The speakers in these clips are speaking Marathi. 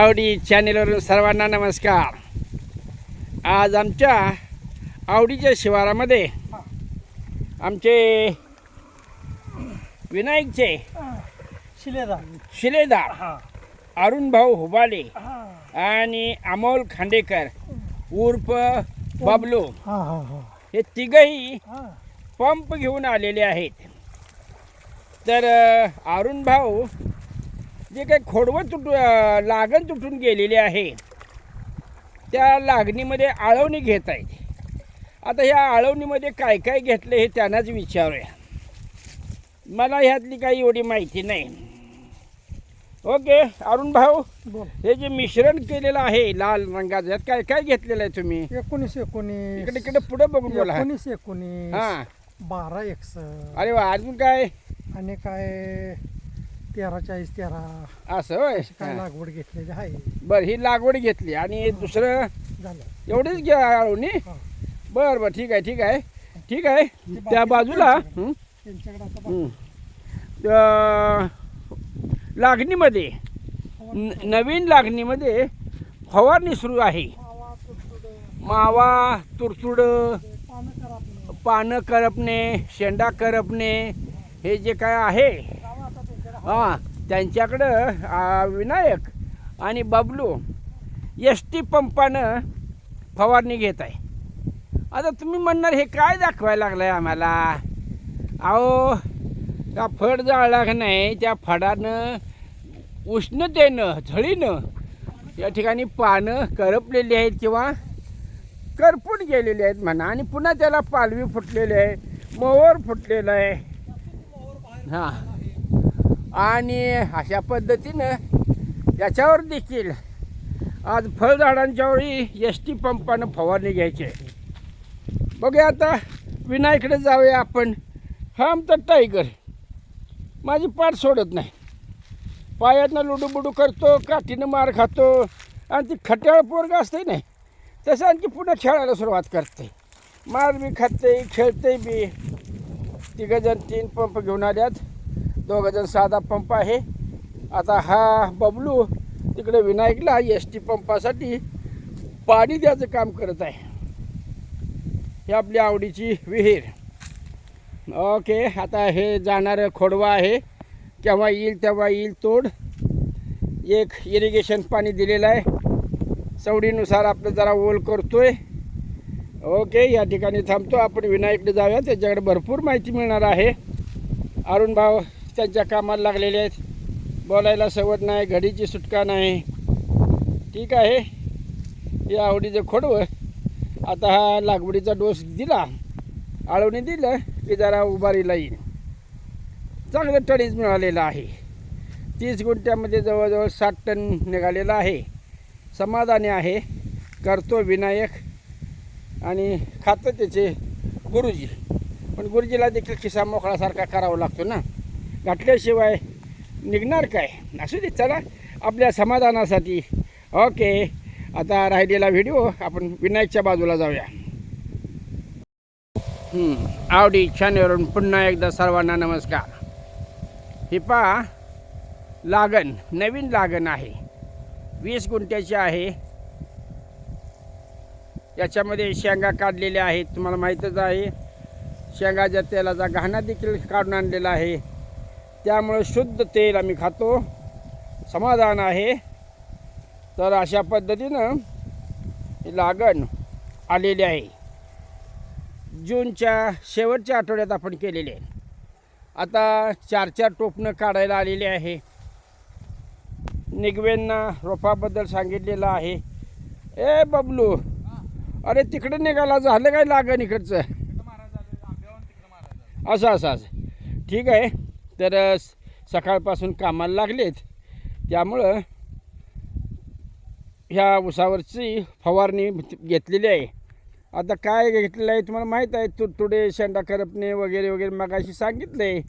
आवडी चॅनेलवरून सर्वांना नमस्कार. आज आमच्या आवडीच्या शिवारामध्ये आमचे विनायकचे शिलेदार. शिलेदार अरुण भाऊ हुबाले आणि अमोल खांडेकर उर्फ बबलू. हा तिघही पंप घेऊन आलेले आहेत. तर अरुण भाऊ जे काही खोडवं तुटू लागण तुटून गेलेली आहे त्या लागणीमध्ये आळवणी घेत आहेत. आता ह्या आळवणीमध्ये काय काय घेतलं हे त्यांनाच विचारूया. मला ह्यातली काही एवढी माहिती नाही. ओके अरुण भाऊ बोल. हे जे मिश्रण केलेलं आहे लाल रंगाचं यात काय काय घेतलेलं आहे तुम्ही? एकोणीस एकोणीस. इकडे इकडे पुढे बघून बोला. एकोणीस एकोणीस. हां. बारा एकसष्ट. अरे वा अजून काय? आणि काय? तेरा चाळीस तेरा. असं होय? काय. लागवड घेतलेली आहे. बरं ही लागवड घेतली आणि दुसरं? झालं. एवढीच घ्या आळवणी हा. बरं बरं ठीक आहे ठीक आहे. ठीक आहे. त्या बाजूला हं, त्यांच्याकडे आता हं. त्या लागणीमध्ये न- नवीन लागणीमध्ये फवारणी सुरू आहे. मावा, तुडतुडं, मावा तुरतुड पानं करापणे. पानं करपणे शेंडा करपणे हे जे काय आहे. हां त्यांच्याकडं विनायक आणि बबलू एस टी पंपानं फवारणी घेत आहे. आता तुम्ही म्हणणार हे काय दाखवायला लागलं आहे आम्हाला? अहो त्या फड जाळला का नाही त्या फडानं उष्णतेनं झळीनं या ठिकाणी पानं करपलेली आहेत किंवा करपून गेलेली आहेत म्हणा. आणि पुन्हा त्याला पालवी फुटलेली आहे मोवर फुटलेलं आहे. हां. आणि अशा पद्धतीनं याच्यावर देखील आज फळझाडांच्या वेळी एस टी पंपानं फवारणी घ्यायची आहे. बघूया आता विनायकडे जाऊया आपण. हा आमचा टायगर माझी पाठ सोडत नाही. पायातनं लुडूबुडू करतो काठीनं मार खातो आणि ती खट्याळ पोरग असते नाही. तसं आणखी पुन्हा खेळायला सुरुवात करते. मार बी खाते खेळते बी. तिघंजण तीन पंप घेऊन आल्यात. दोघंजण साधा पंप आहे. आता हा बबलू तिकडे विनायकला एस टी पंपासाठी पाणी द्यायचं काम करत आहे. ही आपली आवडीची विहीर. ओके आता हे जाणारं खोडवा आहे. केव्हा येईल तेव्हा येईल तोड. एक इरिगेशन पाणी दिलेलं आहे. सवडीनुसार आपलं जरा ओल करतोय. ओके या ठिकाणी थांबतो. आपण विनायकडे जाऊया. त्याच्याकडे भरपूर माहिती मिळणार आहे. अरुण भाऊ त्यांच्या कामाला लागलेले आहेत. बोलायला सवड नाही घडीची सुटका नाही. ठीक आहे. हे आवडीचं खोडवं. आता हा लागवडीचा डोस दिला. आळवणी दिलं की जरा उभारीला येईल चांगलं टणीज मिळालेलं आहे. तीस गुंठ्यामध्ये जवळजवळ साठ टन निघालेलं आहे. समाधानी आहे. करतो विनायक आणि खातं त्याचे गुरुजी. पण गुरुजीला देखील खिसा मोकळासारखा करावा लागतो ना? घातल्याशिवाय निघणार काय? असू दे चला. आपल्या समाधानासाठी. ओके. आता राहिलेला व्हिडिओ आपण विनायकच्या बाजूला जाऊया. आवडी चॅनलवरून पुन्हा एकदा सर्वांना नमस्कार. ही पहा लागण नवीन लागण आहे. वीस गुंठ्याची आहे. याच्यामध्ये शेंगा काढलेल्या आहेत तुम्हाला माहीतच आहे. शेंगाच्या तेलाचा घाणा देखील काढून आणलेला आहे. त्यामुळे शुद्ध तेल आम्ही खातो. समाधान आहे. तर अशा पद्धतीनं ही लागण आलेली आहे. जूनच्या शेवटच्या आठवड्यात आपण केलेले आहे. आता चार चार टोपणं काढायला आलेले आहे. निगवेंना रोपाबद्दल सांगितलेलं आहे. ए बबलू. अरे तिकडे निघाला. झालं काय लागण इकडचं? असं असं असं. ठीक आहे. तर सकाळपासून कामाला लागलेत. त्यामुळं ह्या उसावरची फवारणी घेतलेली आहे. आता काय घेतलेलं आहे तुम्हाला माहीत आहे? तुडतुडे शेंडा करपणे वगैरे वगैरे मगाशी सांगितलं आहे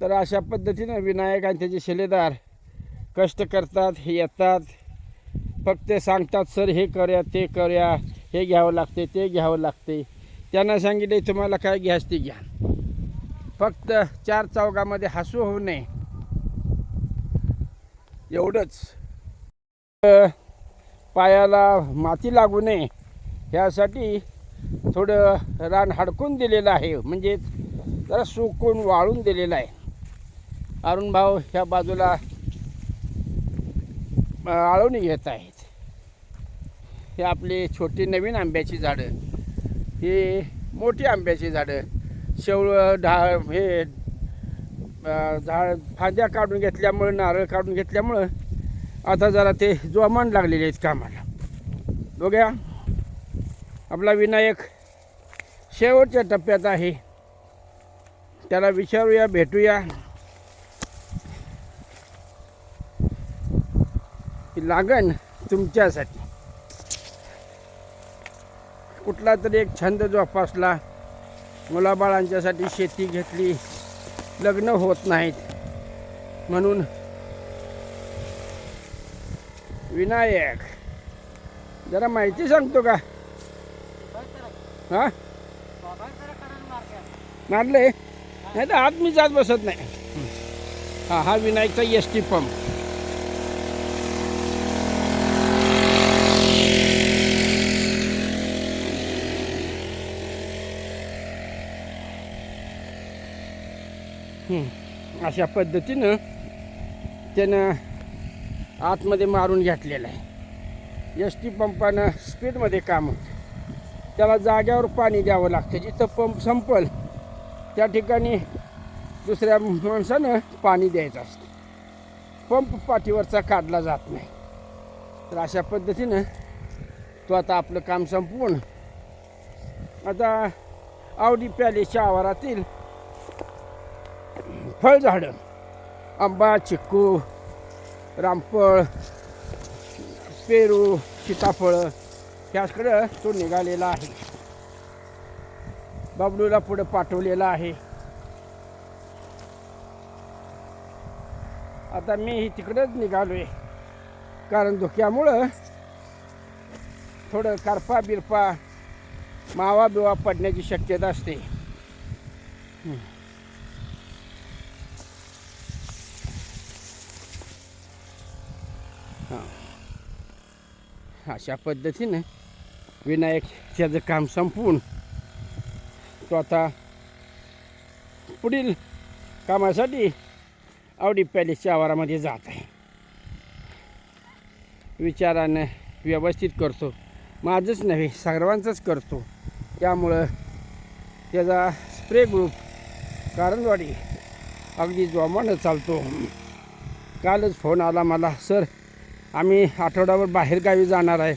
तर अशा पद्धतीनं विनायक आणि त्याचे शिलेदार कष्ट करतात हे येतात. फक्त सांगतात सर हे करूया ते करूया हे घ्यावं लागते ते घ्यावं लागते त्यांना सांगितले तुम्हाला काय घ्यास ते घ्या. फक्त चार चौघामध्ये हसू होऊ नये. एवढंच. पायाला माती लागू नये. ह्यासाठी थोडं रान हडकून दिलेलं आहे. म्हणजे जरा सुकून वाळून दिलेलं आहे. अरुण भाऊ ह्या बाजूला आळून आळवणी घेत आहेत. हे आपली छोटी नवीन आंब्याची झाडं. ही मोठी आंब्याची झाडं. शेवळ ढा हे झाड फांद्या काढून घेतल्यामुळं नारळ काढून घेतल्यामुळं आता जरा ते जोमान लागलेले आहेत कामाला. बघ्या. आपला विनायक शेवटच्या टप्प्यात आहे. त्याला विचारूया भेटूया. ही लागण तुमच्यासाठी. कुठला तरी एक छंद जोपासला. मुलाबाळांच्यासाठी शेती घेतली. लग्न होत नाहीत. म्हणून विनायक जरा माहिती सांगतो का? हा? मारले? नाही तर आत मी जात बसत नाही. हा हा विनायकचा एस टी पंप अशा पद्धतीनं त्यानं आतमध्ये मारून घेतलेलं आहे. एस टी पंपानं स्पीडमध्ये काम होतं. त्याला जाग्यावर पाणी द्यावं लागतं. जिथं पंप संपल त्या ठिकाणी दुसऱ्या माणसानं पाणी द्यायचं असतं. पंप पाठीवरचा काढला जात नाही. तर अशा पद्धतीनं तो आता आपलं काम संपवून आता आवडी पॅलेसच्या आवारातील फळझाडं आंबा चिक्कू रामफळ पेरू सीताफळं ह्याकडं तो निघालेला आहे. बाबलूला पुढं पाठवलेला आहे. आता मी तिकडंच निघालो आहे कारण धुक्यामुळं थोडं करपा बिरपा मावा बिवा पडण्याची शक्यता असते. अशा पद्धतीनं विनायक त्याचं काम संपवून तो आता पुढील कामासाठी आवडी पॅलेसच्या आवारामध्ये जात आहे. विचारानं व्यवस्थित करतो. माझंच नव्हे सर्वांचंच करतो. त्यामुळं त्याचा स्प्रे ग्रुप कारंजवाडी अगदी जोमानं चालतो. कालच फोन आला मला सर आम्ही आठवड्यावर बाहेरगावी जाणार आहे.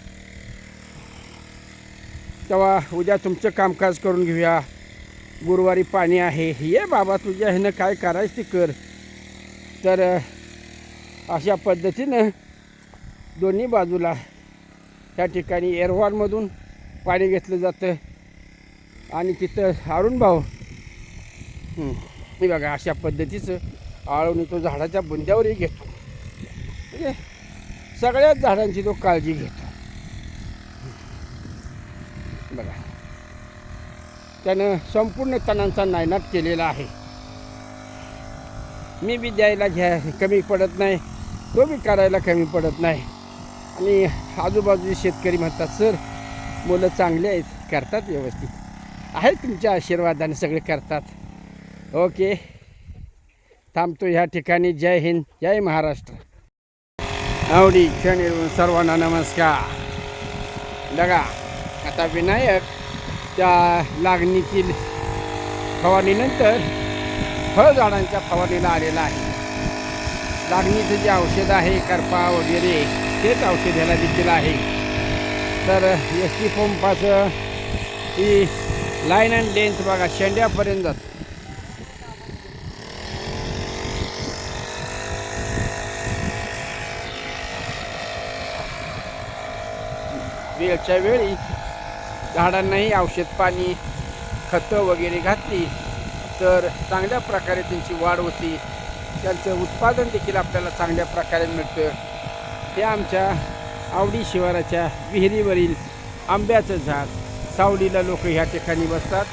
तेव्हा उद्या तुमचं कामकाज करून घेऊया. गुरुवारी पाणी आहे. ये बाबा तुझ्या ह्यानं काय करायचं ते कर. तर अशा पद्धतीनं दोन्ही बाजूला त्या ठिकाणी एअरवॉलमधून पाणी घेतलं जातं. आणि तिथं अरुण भाऊ हं, बघा अशा पद्धतीचं आळवणी तो झाडाच्या बुंद्यावरही घेतो. आहे सगळ्याच झाडांची तो काळजी घेतो. बघा. त्यानं संपूर्ण तणांचा नायनाट केलेला आहे. मी बी द्यायला घ्या कमी पडत नाही. तो बी करायला कमी पडत नाही. आणि आजूबाजूचे शेतकरी म्हणतात सर मुलं चांगले आहेत करतात व्यवस्थित. आहेत तुमच्या आशीर्वादाने सगळे करतात. ओके. थांबतो ह्या ठिकाणी. जय हिंद. जय महाराष्ट्र. आवडी क्षण सर्वांना नमस्कार. बघा आता विनायक त्या लागणीतील फवारणीनंतर फळझाडांच्या फवारणीला आलेला आहे. लागणीचं जे औषध आहे करपा वगैरे तेच औषध ह्याला देखील आहे. तर एस टी पंपाचं ही लाईन अँड लेंथ बघा शेंड्यापर्यंत जातं. वेळच्या वेळी झाडांनाही औषध पाणी खतं वगैरे घातली तर चांगल्या प्रकारे त्यांची वाढ होती. त्यांचं उत्पादन देखील आपल्याला चांगल्या प्रकारे मिळतं. हे आमच्या आवडी शिवाराच्या विहिरीवरील आंब्याचं झाड सावलीला लोक ह्या ठिकाणी बसतात.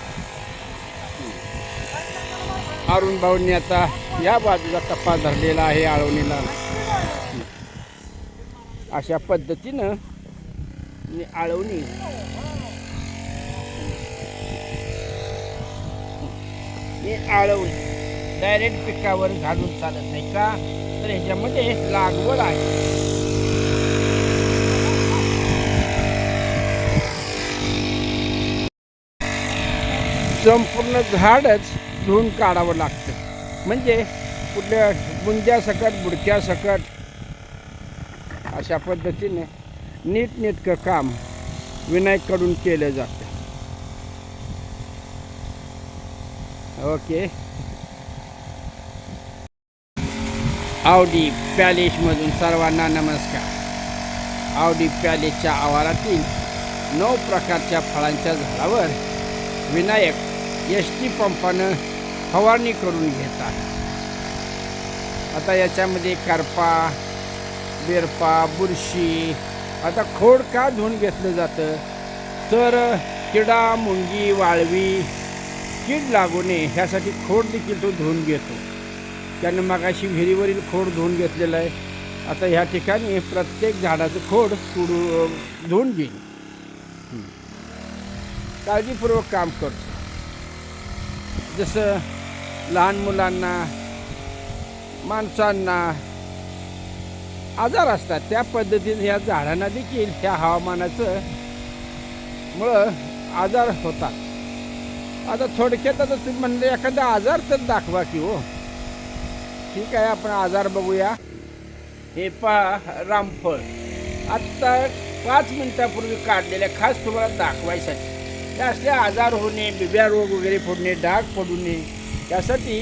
अरुण भाऊंनी आता या बाजूला टप्पा धरलेला आहे आळवणीला. अशा पद्धतीनं आळवणी. मी आळवणी. डायरेक्ट पिकावर घालून चालत नाही का? तर ह्याच्यामध्ये लागवड आहे. संपूर्ण झाडच धुवून काढावं लागतं. म्हणजे कुठल्या बुंद्यासकट बुडक्यासकट अशा पद्धतीने नीटनेटकं काम विनायककडून केलं जातं. ओके. आवडी पॅलेसमधून सर्वांना नमस्कार. आवडी पॅलेसच्या आवारातील नऊ प्रकारच्या फळांच्या झाडावर विनायक एस टी पंपानं फवारणी करून घेतात आता याच्यामध्ये करपा बेरपा बुरशी आता खोड का धुवून घेतलं जातं? तर किडा मुंगी वाळवी कीड लागू नये ह्यासाठी खोड देखील तो धुवून घेतो. त्यानं मगाशी विहिरीवरील खोड धुवून घेतलेलं आहे. आता ह्या ठिकाणी प्रत्येक झाडाचं खोड तुडू धुवून घेईन. काळजीपूर्वक काम करतो. जसं लहान मुलांना माणसांना आजार असतात. त्या पद्धतीने ह्या झाडांना देखील ह्या हवामानाचं मुळं आजार होतात. आता थोडक्यात आता तुम्ही म्हणले एखादा आजार तर दाखवा की हो. ठीक आहे आपण आजार बघूया. हे पहा रामफळ. आत्ता पाच मिनिटापूर्वी काढलेल्या खास तुम्हाला दाखवायसाठी. त्या असले आजार होणे बिब्या रोग वगैरे फोडणे डाग पडू नये त्यासाठी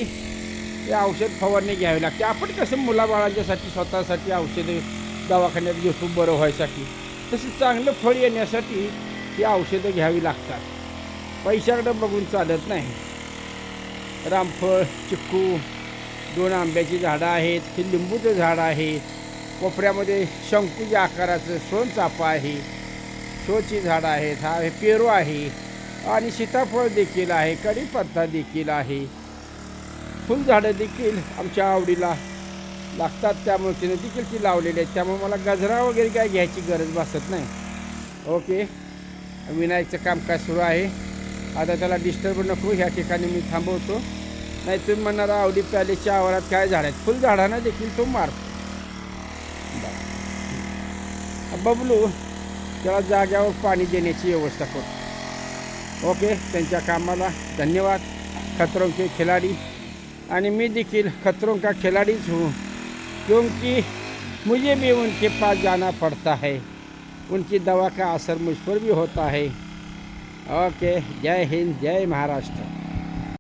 हे औषध फवारणी घ्यावी लागते. आपण कसं मुलाबाळांच्यासाठी स्वतःसाठी औषधं दवाखान्यात घेतो बरं व्हायसाठी? तसं चांगलं फळ येण्यासाठी ही औषधं घ्यावी लागतात. पैशाकडं बघून चालत नाही. रामफळ चिक्कू दोन आंब्याची झाडं आहेत हे लिंबूचं झाड आहे. कोपऱ्यामध्ये शंकूच्या आकाराचं सोनचाफा आहे. शोची झाडं आहेत. हा पेरू आहे. आणि सीताफळ देखील आहे. कढीपत्ता देखील आहे. फुलझाडं देखील आमच्या आवडीला लागतात. त्यामुळे तिने देखील ती लावलेली आहेत. त्यामुळे मला गजरा वगैरे काय घ्यायची गरज भासत नाही. ओके. विनायकचं कामकाज सुरू आहे. आता त्याला डिस्टर्ब नको. ह्या ठिकाणी मी थांबवतो. नाही तुम्ही म्हणणार आवडी पॅलेसच्या आवारात काय झाड आहेत? फुलझाडांना देखील तो मारतो बबलू त्याला जाग्यावर पाणी देण्याची व्यवस्था करतो ओके. त्यांच्या कामाला धन्यवाद. खतरोंचे खिलाडी आणि मी देखील खतरों का खिलाड़ीच हूँ क्योंकि मुझे भी उनके पास जाना पड़ता है। उनकी दवा का असर मुझ पर भी होता है। ओके जय हिंद जय महाराष्ट्र।